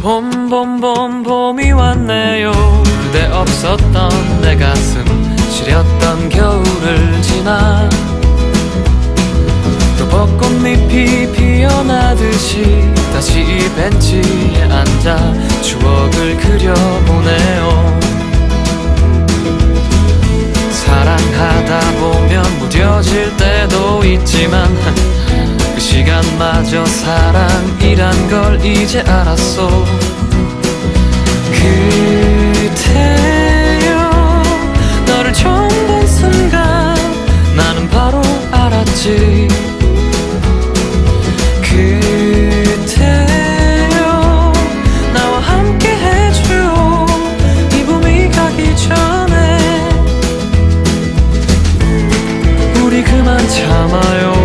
봄 봄 봄 봄이 왔네요. 그대 없었던 내 가슴 시렸던 겨울을 지나. 또 벚꽃잎이 피어나듯이 다시 이 벤치에 앉아 추억 시간마저 사랑이란 걸 이제 알았어. 그대여 너를 처음 본 순간 나는 바로 알았지. 그대여 나와 함께 해주오. 이 봄이 가기 전에 우리 그만 참아요.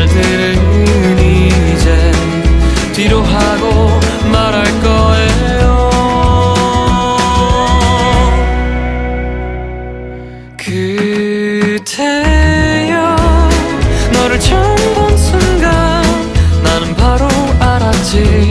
말들은 이제 뒤로 하고 말할 거예요. 그대여 너를 처음 본 순간 나는 바로 알았지.